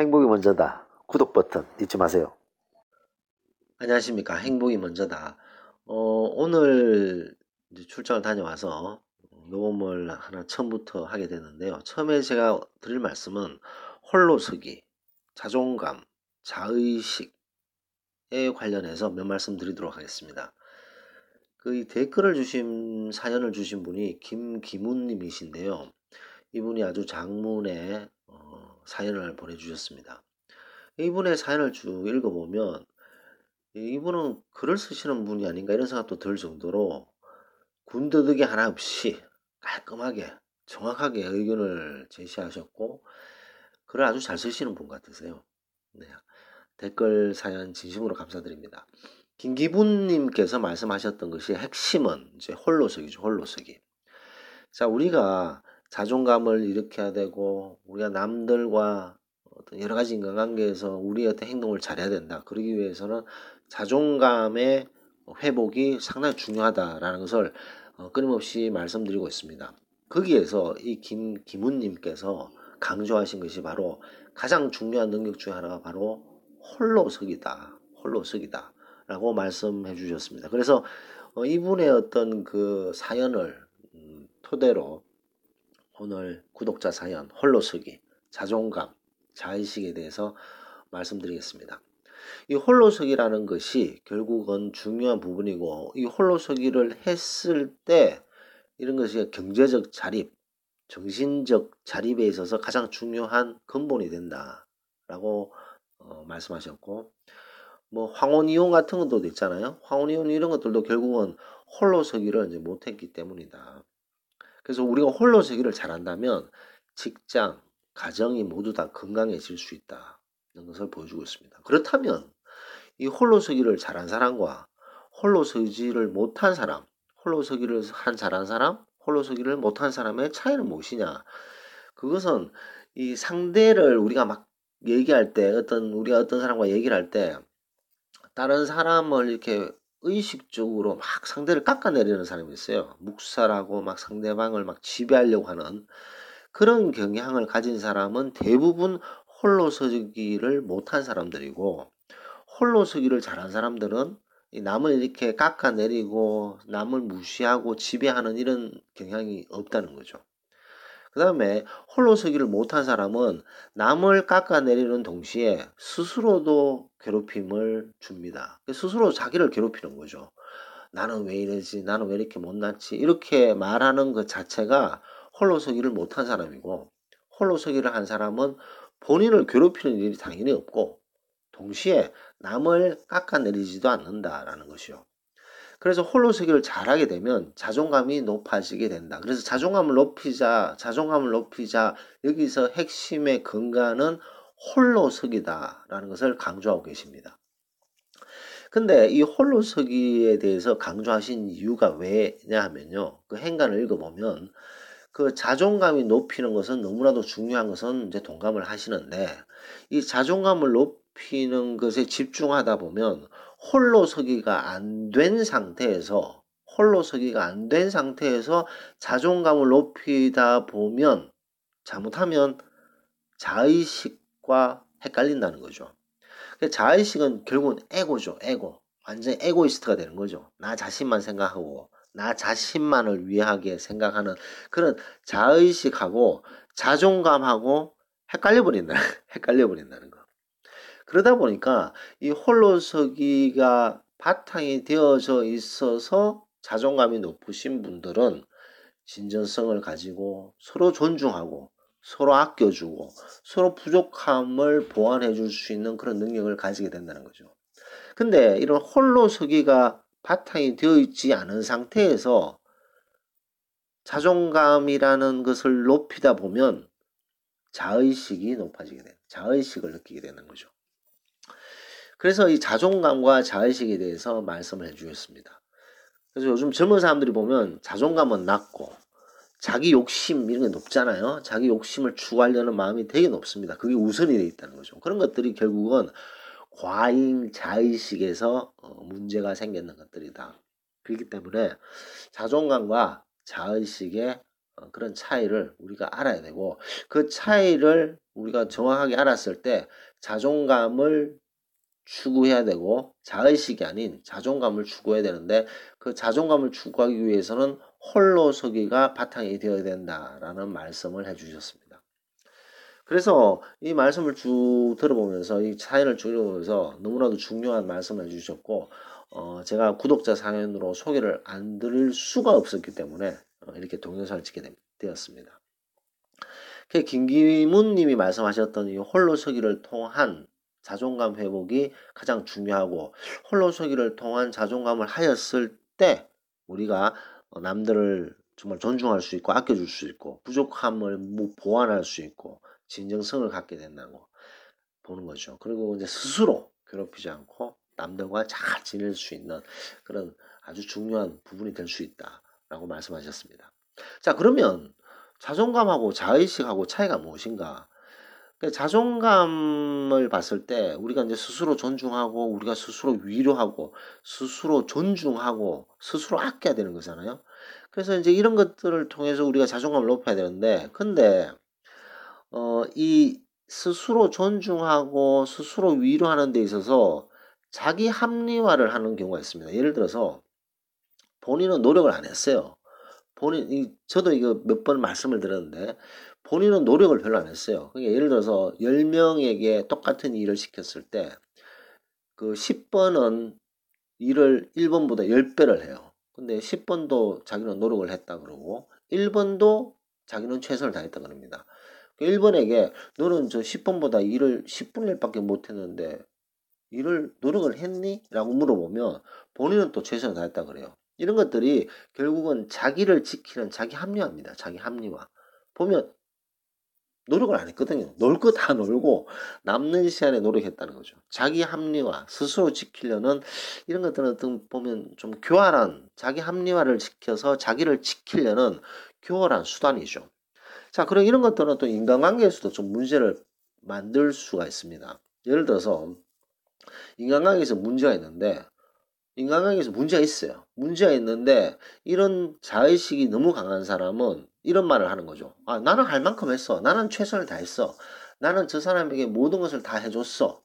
행복이 먼저다. 구독 버튼 잊지 마세요. 안녕하십니까. 행복이 먼저다. 어, 오늘 출장을 다녀와서 녹음을 하나 처음부터 하게 되는데요. 처음에 제가 드릴 말씀은 홀로서기, 자존감, 자의식에 관련해서 몇 말씀 드리도록 하겠습니다. 그 댓글을 주신 사연을 주신 분이 김기문 님이신데요. 이분이 아주 장문의 어, 사연을 보내주셨습니다. 이분의 사연을 쭉 읽어보면 이분은 글을 쓰시는 분이 아닌가 이런 생각도 들 정도로 군더더기 하나 없이 깔끔하게 정확하게 의견을 제시하셨고 글을 아주 잘 쓰시는 분 같으세요. 네. 댓글 사연 진심으로 감사드립니다. 김기분님께서 말씀하셨던 것이 핵심은 이제 홀로서기죠, 홀로서기. 자, 우리가 자존감을 일으켜야 되고, 우리가 남들과 어떤 여러 가지 인간관계에서 우리의 어떤 행동을 잘해야 된다. 그러기 위해서는 자존감의 회복이 상당히 중요하다라는 것을 어, 끊임없이 말씀드리고 있습니다. 거기에서 이 김, 김훈님께서 강조하신 것이 바로 가장 중요한 능력 중 하나가 바로 홀로서기다. 홀로서기다. 라고 말씀해 주셨습니다. 그래서 어, 이분의 어떤 그 사연을 음, 토대로 오늘 구독자 사연, 홀로서기, 자존감, 자의식에 대해서 말씀드리겠습니다. 이 홀로서기라는 것이 결국은 중요한 부분이고 이 홀로서기를 했을 때 이런 것이 경제적 자립, 정신적 자립에 있어서 가장 중요한 근본이 된다라고 어, 말씀하셨고 뭐 황혼이용 같은 것도 있잖아요. 황혼이용 이런 것들도 결국은 홀로서기를 이제 못했기 때문이다. 그래서 우리가 홀로 서기를 잘한다면 직장, 가정이 모두 다 건강해질 수 있다. 는 것을 보여주고 있습니다. 그렇다면 이 홀로 서기를 잘한 사람과 홀로 서기를 못한 사람, 홀로 서기를 한 잘한 사람, 홀로 서기를 못한 사람의 차이는 무엇이냐? 그것은 이 상대를 우리가 막 얘기할 때 어떤 우리가 어떤 사람과 얘기를 할 때 다른 사람을 이렇게 의식적으로 막 상대를 깎아내리는 사람이 있어요. 묵살하고 막 상대방을 막 지배하려고 하는 그런 경향을 가진 사람은 대부분 홀로 서기를 못한 사람들이고 홀로 서기를 잘한 사람들은 남을 이렇게 깎아내리고 남을 무시하고 지배하는 이런 경향이 없다는 거죠. 그 다음에 홀로 서기를 못한 사람은 남을 깎아내리는 동시에 스스로도 괴롭힘을 줍니다. 스스로 자기를 괴롭히는 거죠. 나는 왜 이러지? 나는 왜 이렇게 못났지? 이렇게 말하는 것 자체가 홀로 서기를 못한 사람이고 홀로 서기를 한 사람은 본인을 괴롭히는 일이 당연히 없고 동시에 남을 깎아내리지도 않는다라는 것이요. 그래서 홀로서기를 잘하게 되면 자존감이 높아지게 된다. 그래서 자존감을 높이자, 자존감을 높이자 여기서 핵심의 근간은 홀로 서기다라는 것을 강조하고 계십니다. 근데 이 홀로 서기에 대해서 강조하신 이유가 왜냐 하면요. 그 행간을 읽어보면 그 자존감이 높이는 것은 너무나도 중요한 것은 이제 동감을 하시는데 이 자존감을 높이는 것에 집중하다 보면 홀로 서기가 안 된 상태에서 홀로 서기가 안 된 상태에서 자존감을 높이다 보면 잘못하면 자의식과 헷갈린다는 거죠. 자의식은 결국은 에고죠. 에고. 완전 에고이스트가 되는 거죠. 나 자신만 생각하고 나 자신만을 위하게 생각하는 그런 자의식하고 자존감하고 헷갈려 버린다. 헷갈려 버린다는 거. 그러다 보니까 이 홀로서기가 바탕이 되어져 있어서 자존감이 높으신 분들은 진전성을 가지고 서로 존중하고 서로 아껴주고 서로 부족함을 보완해 줄 수 있는 그런 능력을 가지게 된다는 거죠. 근데 이런 홀로서기가 바탕이 되어 있지 않은 상태에서 자존감이라는 것을 높이다 보면 자의식이 높아지게 돼요. 자의식을 느끼게 되는 거죠. 그래서 이 자존감과 자의식에 대해서 말씀을 해주셨습니다. 그래서 요즘 젊은 사람들이 보면 자존감은 낮고 자기 욕심 이런 게 높잖아요. 자기 욕심을 추구하려는 마음이 되게 높습니다. 그게 우선이 되어 있다는 거죠. 그런 것들이 결국은 과잉 자의식에서 어, 문제가 생기는 것들이다. 그렇기 때문에 자존감과 자의식의 어, 그런 차이를 우리가 알아야 되고 그 차이를 우리가 정확하게 알았을 때 자존감을 추구해야 되고 자의식이 아닌 자존감을 추구해야 되는데 그 자존감을 추구하기 위해서는 홀로 서기가 바탕이 되어야 된다라는 말씀을 해주셨습니다. 그래서 이 말씀을 쭉 들어보면서 이 사연을 쭉 읽으면서 너무나도 중요한 말씀을 해주셨고 어 제가 구독자 사연으로 소개를 안 드릴 수가 없었기 때문에 어 이렇게 동영상을 찍게 되었습니다. 김기문 님이 말씀하셨던 이 홀로 서기를 통한 자존감 회복이 가장 중요하고 홀로 서기를 통한 자존감을 하였을 때 우리가 어, 남들을 정말 존중할 수 있고 아껴줄 수 있고 부족함을 보완할 수 있고 진정성을 갖게 된다고 보는 거죠. 그리고 이제 스스로 괴롭히지 않고 남들과 잘 지낼 수 있는 그런 아주 중요한 부분이 될 수 있다라고 말씀하셨습니다. 자 그러면 자존감하고 자의식하고 차이가 무엇인가? 그 자존감을 봤을 때 우리가 이제 스스로 존중하고 우리가 스스로 위로하고 스스로 존중하고 스스로 아껴야 되는 거잖아요. 그래서 이제 이런 것들을 통해서 우리가 자존감을 높여야 되는데 근데 어 이 스스로 존중하고 스스로 위로하는 데 있어서 자기 합리화를 하는 경우가 있습니다. 예를 들어서 본인은 노력을 안 했어요. 본인 저도 이거 몇 번 말씀을 드렸는데 본인은 노력을 별로 안 했어요. 그러니까 예를 들어서 10명에게 똑같은 일을 시켰을 때 그 10번은 일을 1번보다 10배를 해요. 근데 10번도 자기는 노력을 했다 그러고 1번도 자기는 최선을 다했다 그럽니다. 1번에게 그 너는 저 10번보다 일을 10분의 1밖에 못 했는데 일을 노력을 했니? 라고 물어보면 본인은 또 최선을 다했다 그래요. 이런 것들이 결국은 자기를 지키는 자기 합리화입니다. 자기 합리화. 보면 노력을 안 했거든요. 놀 거 다 놀고 남는 시간에 노력했다는 거죠. 자기 합리화, 스스로 지키려는 이런 것들은 보면 좀 교활한 자기 합리화를 시켜서 자기를 지키려는 교활한 수단이죠. 자, 그럼 이런 것들은 또 인간관계에서도 좀 문제를 만들 수가 있습니다. 예를 들어서 인간관계에서 문제가 있는데 인간관계에서 문제가 있어요. 문제가 있는데 이런 자의식이 너무 강한 사람은 이런 말을 하는 거죠. 아, 나는 할 만큼 했어. 나는 최선을 다했어. 나는 저 사람에게 모든 것을 다 해줬어.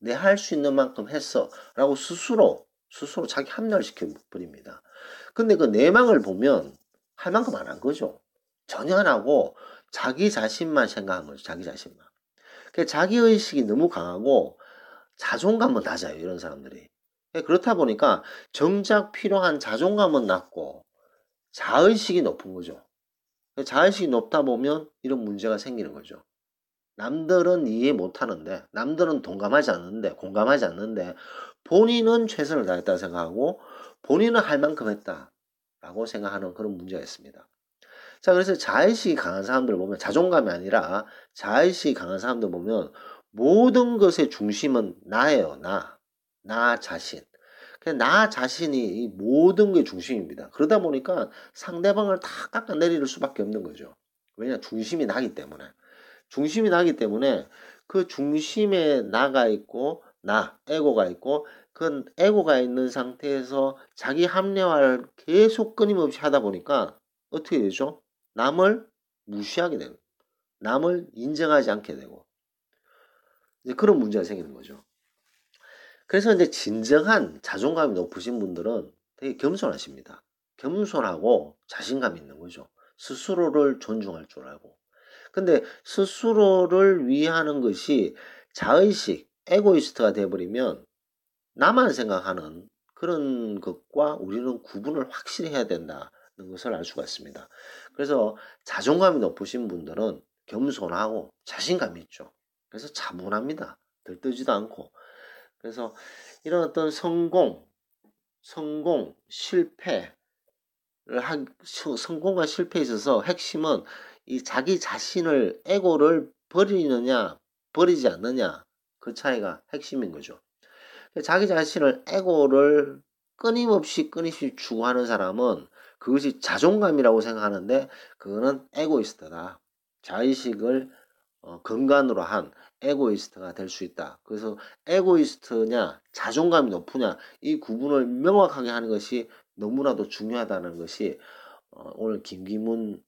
내 할 수 있는 만큼 했어. 라고 스스로, 스스로 자기 합리화를 시켜버립니다. 근데 그 내망을 보면 할 만큼 안 한 거죠. 전혀 안 하고 자기 자신만 생각한 거죠. 자기 자신만. 그 자기의식이 너무 강하고 자존감은 낮아요. 이런 사람들이. 그렇다 보니까 정작 필요한 자존감은 낮고 자의식이 높은 거죠. 자의식이 높다 보면 이런 문제가 생기는 거죠. 남들은 이해 못 하는데, 남들은 동감하지 않는데, 공감하지 않는데, 본인은 최선을 다했다 생각하고, 본인은 할 만큼 했다. 라고 생각하는 그런 문제가 있습니다. 자, 그래서 자의식이 강한 사람들 보면, 자존감이 아니라 자의식이 강한 사람들 보면, 모든 것의 중심은 나예요, 나. 나 자신. 나 자신이 모든 게 중심입니다. 그러다 보니까 상대방을 다 깎아내릴 수밖에 없는 거죠. 왜냐? 중심이 나기 때문에. 중심이 나기 때문에 그 중심에 나가 있고, 나, 에고가 있고, 그 에고가 있는 상태에서 자기 합리화를 계속 끊임없이 하다 보니까 어떻게 되죠? 남을 무시하게 되고, 남을 인정하지 않게 되고, 이제 그런 문제가 생기는 거죠. 그래서 이제 진정한 자존감이 높으신 분들은 되게 겸손하십니다. 겸손하고 자신감 있는 거죠. 스스로를 존중할 줄 알고. 근데 스스로를 위하는 것이 자의식, 에고이스트가 돼버리면 나만 생각하는 그런 것과 우리는 구분을 확실히 해야 된다는 것을 알 수가 있습니다. 그래서 자존감이 높으신 분들은 겸손하고 자신감이 있죠. 그래서 차분합니다. 들뜨지도 않고 그래서 이런 어떤 성공, 성공, 실패를 한, 성공과 실패에 있어서 핵심은 이 자기 자신을, 에고를 버리느냐, 버리지 않느냐, 그 차이가 핵심인 거죠. 자기 자신을, 에고를 끊임없이 끊임없이 추구하는 사람은 그것이 자존감이라고 생각하는데 그거는 에고이스트다. 자의식을 어, 근간으로 한 에고이스트가 될 수 있다. 그래서 에고이스트냐 자존감이 높으냐 이 구분을 명확하게 하는 것이 너무나도 중요하다는 것이 어, 오늘 김기문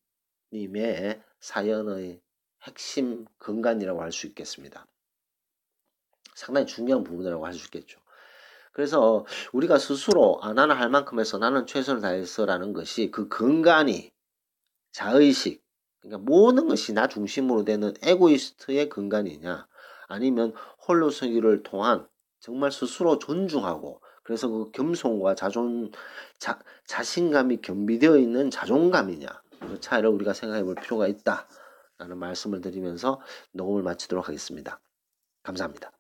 님의 사연의 핵심 근간이라고 할 수 있겠습니다. 상당히 중요한 부분이라고 할 수 있겠죠. 그래서 우리가 스스로 아, 나는 할 만큼 해서 나는 최선을 다해서라는 것이 그 근간이 자의식, 그러니까 모든 것이 나 중심으로 되는 에고이스트의 근간이냐, 아니면 홀로 서기를 통한 정말 스스로 존중하고 그래서 그 겸손과 자존 자, 자신감이 겸비되어 있는 자존감이냐 그 차이를 우리가 생각해 볼 필요가 있다라는 말씀을 드리면서 녹음을 마치도록 하겠습니다. 감사합니다.